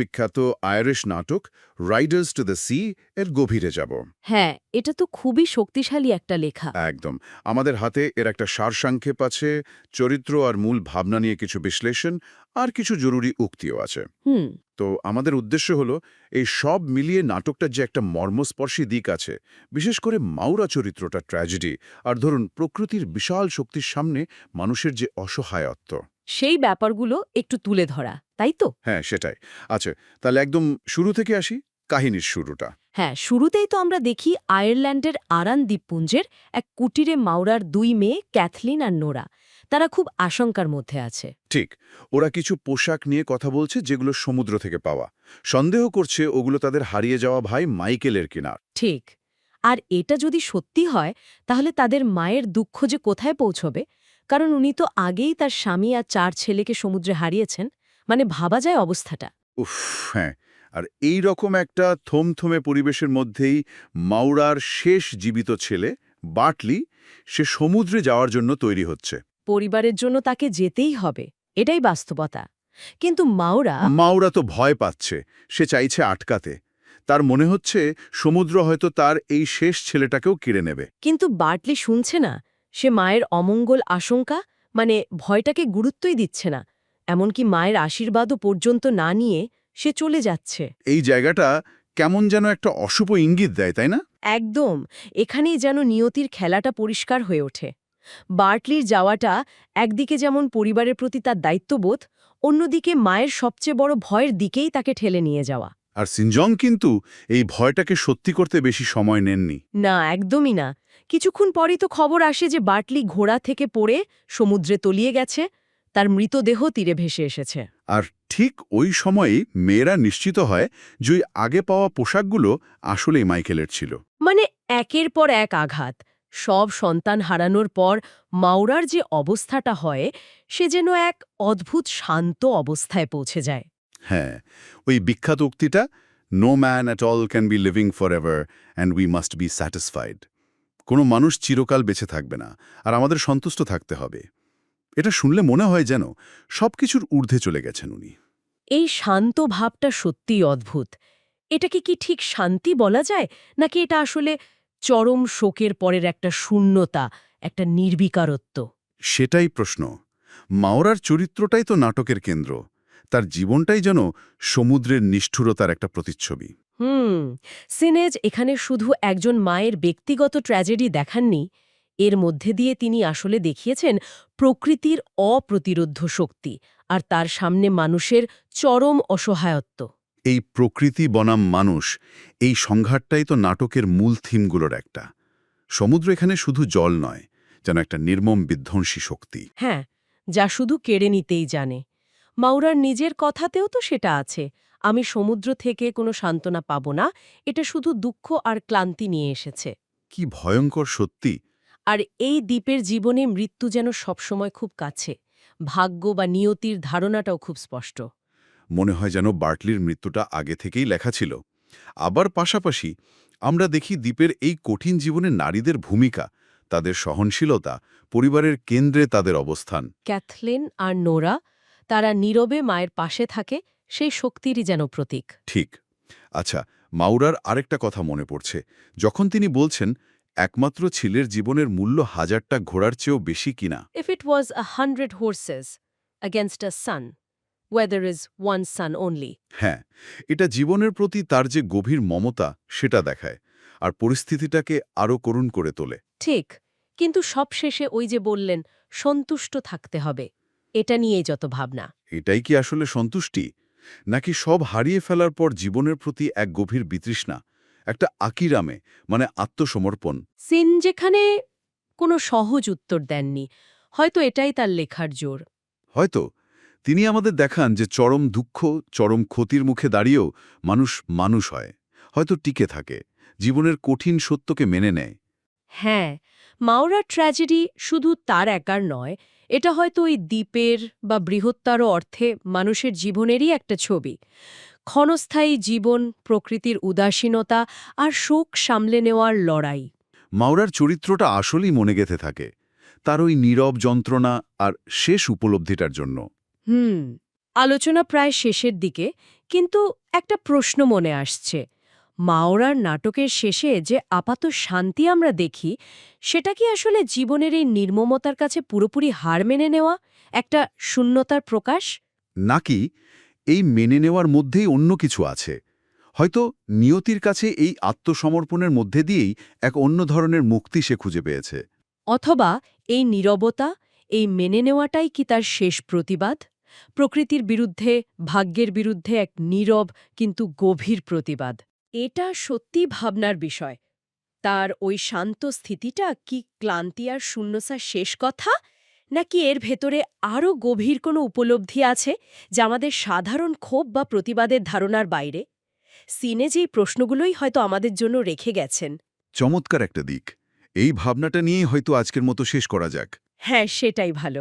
বিশ্ববিখ্যাত আয়ারিশ নাটক Riders to the sea এর গভীরে যাব। হ্যাঁ এটা তো খুবই শক্তিশালী একটা লেখা। একদম। আমাদের হাতে এর একটা সারসংক্ষেপ আছে চরিত্র আর মূল ভাবনা নিয়ে কিছু বিশ্লেষণ আর কিছু জরুরি উক্তিও আছে। হুম। তো আমাদের উদ্দেশ্য হলো এই সব মিলিয়ে নাটকটার যে একটা মর্মস্পর্শী দিক আছে বিশেষ করে মাউরা চরিত্রটা ট্র্যাজেডি আর ধরুন প্রকৃতির বিশাল শক্তির সামনে মানুষের যে অসহায়ত্ব। সেই ব্যাপারগুলো একটু তুলে ধরা। তাই তো? হ্যাঁ সেটাই। আচ্ছা তাহলে একদম শুরু থেকে আসি কাহিনীর শুরুটা। হ্যাঁ শুরুতেই তো আমরা দেখি আয়ারল্যান্ডের আরান দ্বীপপুঞ্জের এক কুটিরে মাওরার দুই মেয়ে ক্যাথলিন আর নোরা। তারা খুব আশঙ্কার মধ্যে আছে। ঠিক ওরা কিছু পোশাক নিয়ে কথা বলছে যেগুলো সমুদ্র থেকে পাওয়া। সন্দেহ করছে ওগুলো তাদের হারিয়ে যাওয়া ভাই মাইকেলের কিনা ঠিক আর এটা যদি সত্যি হয় তাহলে তাদের মায়ের দুঃখ যে কোথায় পৌঁছবে? কারণ উনি তো আগেই তার স্বামী আর চার ছেলেকে সমুদ্রে হারিয়েছেন। মানে ভাবা যায় অবস্থাটা। উফ হ্যাঁ আর এই রকম একটা থমথমে পরিবেশের মধ্যেই মাউরার শেষ জীবিত ছেলে বাটলি সে সমুদ্রে যাওয়ার জন্য তৈরি হচ্ছে। পরিবারের জন্য তাকে যেতেই হবে এটাই বাস্তবতা। কিন্তু মাওরা মাউরা তো ভয় পাচ্ছে সে চাইছে আটকাতে। তার মনে হচ্ছে সমুদ্র হয়তো তার এই শেষ ছেলেটাকেও কেড়ে নেবে। কিন্তু বাটলি শুনছে না সে মায়ের অমঙ্গল আশঙ্কা মানে ভয়টাকে গুরুত্বই দিচ্ছে না। এমনকি মায়ের আশীর্বাদও পর্যন্ত না নিয়ে সে চলে যাচ্ছে। এই জায়গাটা কেমন যেন একটা অশুভ ইঙ্গিত দেয় তাই না? একদম। এখানেই যেন নিয়তির খেলাটা পরিষ্কার হয়ে ওঠে। বার্টলির যাওয়াটা একদিকে যেমন পরিবারের প্রতি তার দায়িত্ববোধ অন্যদিকে মায়ের সবচেয়ে বড় ভয়ের দিকেই তাকে ঠেলে নিয়ে যাওয়া। আর সিনজং কিন্তু এই ভয়টাকে সত্যি করতে বেশি সময় নেননি। না একদমই না। কিছুক্ষণ পরই তো খবর আসে যে বার্টলি ঘোড়া থেকে পড়ে সমুদ্রে তলিয়ে গেছে। তার মৃতদেহ তীরে ভেসে এসেছে। আর ঠিক ওই সময়েই মেয়েরা নিশ্চিত হয় যে আগে পাওয়া পোশাকগুলো আসলেই মাইকেলের ছিল। মানে একের পর এক আঘাত। সব সন্তান হারানোর পর মাওরার যে অবস্থাটা হয় সে যেন এক অদ্ভুত শান্ত অবস্থায় পৌঁছে যায়। হ্যাঁ ওই বিখ্যাত উক্তিটা no man at all can be living for ever and we must be satisfied কোনো মানুষ চিরকাল বেঁচে থাকবে না আর আমাদের সন্তুষ্ট থাকতে হবে। এটা শুনলে মনে হয় যেন সব কিছুর ঊর্ধ্বে চলে গেছেন উনি। এই শান্ত ভাবটা সত্যিই অদ্ভুত। এটাকে কি ঠিক শান্তি বলা যায়? নাকি এটা আসলে চরম শোকের পরের একটা শূন্যতা একটা নির্বিকারত্ব? সেটাই প্রশ্ন। মাওরার চরিত্রটাই তো নাটকের কেন্দ্র। তার জীবনটাই যেন সমুদ্রের নিষ্ঠুরতার একটা প্রতিচ্ছবি। হুম সিনেজ এখানে শুধু একজন মায়ের ব্যক্তিগত ট্র্যাজেডি দেখাননি এর মধ্যে দিয়ে তিনি আসলে দেখিয়েছেন প্রকৃতির অপ্রতিরোধ্য শক্তি আর তার সামনে মানুষের চরম অসহায়ত্ব। এই প্রকৃতি বনাম মানুষ এই সংঘাতটাই তো নাটকের মূল থিমগুলোর একটা। সমুদ্র এখানে শুধু জল নয় যেন একটা নির্মম বিধ্বংসী শক্তি। হ্যাঁ যা শুধু কেড়ে নিতেই জানে। মাউরার নিজের কথাতেও তো সেটা আছে আমি সমুদ্র থেকে কোনো সান্ত্বনা পাব না এটা শুধু দুঃখ আর ক্লান্তি নিয়ে এসেছে। কি ভয়ঙ্কর সত্যি! আর এই দ্বীপের জীবনে মৃত্যু যেন সবসময় খুব কাছে। ভাগ্য বা নিয়তির ধারণাটাও খুব স্পষ্ট। মনে হয় যেন বার্টলির মৃত্যুটা আগে থেকেই লেখা ছিল। আবার পাশাপাশি আমরা দেখি দ্বীপের এই কঠিন জীবনে নারীদের ভূমিকা তাদের সহনশীলতা পরিবারের কেন্দ্রে তাদের অবস্থান। ক্যাথলিন আর নোরা তারা নীরবে মায়ের পাশে থাকে সেই শক্তিরই যেন প্রতীক। ঠিক। আচ্ছা মাউরার আরেকটা কথা মনে পড়ছে। যখন তিনি বলছেন একমাত্র ছেলের জীবনের মূল্য হাজারটা ঘোড়ার চেয়েও বেশি কিনা? If it was a hundred horses against a sun weather is one sun only হ্যাঁ এটা জীবনের প্রতি তার যে গভীর মমতা সেটা দেখায় আর পরিস্থিতিটাকে আরও করুণ করে তোলে। ঠিক কিন্তু সবশেষে ওই যে বললেন সন্তুষ্ট থাকতে হবে এটা নিয়েই যত ভাবনা। এটাই কি আসলে সন্তুষ্টি? নাকি সব হারিয়ে ফেলার পর জীবনের প্রতি এক গভীর বিতৃষ্ণা? একটা আকিরামে মানে আত্মসমর্পণ। সিন যেখানে কোনো সহজ উত্তর দেননি। হয়তো এটাই তার লেখার জোর। হয়তো। তিনি আমাদের দেখান যে চরম দুঃখ চরম ক্ষতির মুখে দাঁড়িয়েও মানুষ মানুষ হয়। হয়তো টিকে থাকে। জীবনের কঠিন সত্যকে মেনে নেয়। হ্যাঁ মাওরা ট্র্যাজেডি শুধু তার একার নয় এটা হয়তো ওই দ্বীপের বা বৃহত্তর অর্থে মানুষের জীবনেরই একটা ছবি। ক্ষণস্থায়ী জীবন প্রকৃতির উদাসীনতা আর শোক সামলে নেওয়ার লড়াই। মাওরার চরিত্রটা আসলেই মনে গেঁথে থাকে তার ওই নীরব যন্ত্রণা আর শেষ উপলব্ধিটার জন্য। হুম আলোচনা প্রায় শেষের দিকে কিন্তু একটা প্রশ্ন মনে আসছে। মাওরার নাটকের শেষে যে আপাত শান্তি আমরা দেখি সেটা কি আসলে জীবনের এই নির্মমতার কাছে পুরোপুরি হার মেনে নেওয়া একটা শূন্যতার প্রকাশ? নাকি এই মেনে নেওয়ার মধ্যেই অন্য কিছু আছে। হয়তো নিয়তির কাছে এই আত্মসমর্পণের মধ্যে দিয়েই এক অন্য ধরনের মুক্তি সে খুঁজে পেয়েছে। অথবা এই নীরবতা, এই মেনে নেওয়াটাই কি তার শেষ প্রতিবাদ? প্রকৃতির বিরুদ্ধে, ভাগ্যের বিরুদ্ধে এক নীরব কিন্তু গভীর প্রতিবাদ। এটা সত্যি ভাবনার বিষয়। তার ওই শান্ত স্থিতিটা কি ক্লান্তি আর শূন্যসার শেষ কথা? নাকি এর ভেতরে আরও গভীর কোনো উপলব্ধি আছে যা আমাদের সাধারণ ক্ষোভ বা প্রতিবাদের ধারণার বাইরে? সিনে যেই প্রশ্নগুলোই হয়তো আমাদের জন্য রেখে গেছেন। চমৎকার একটা দিক। এই ভাবনাটা নিয়েই হয়তো আজকের মতো শেষ করা যাক। হ্যাঁ সেটাই ভালো।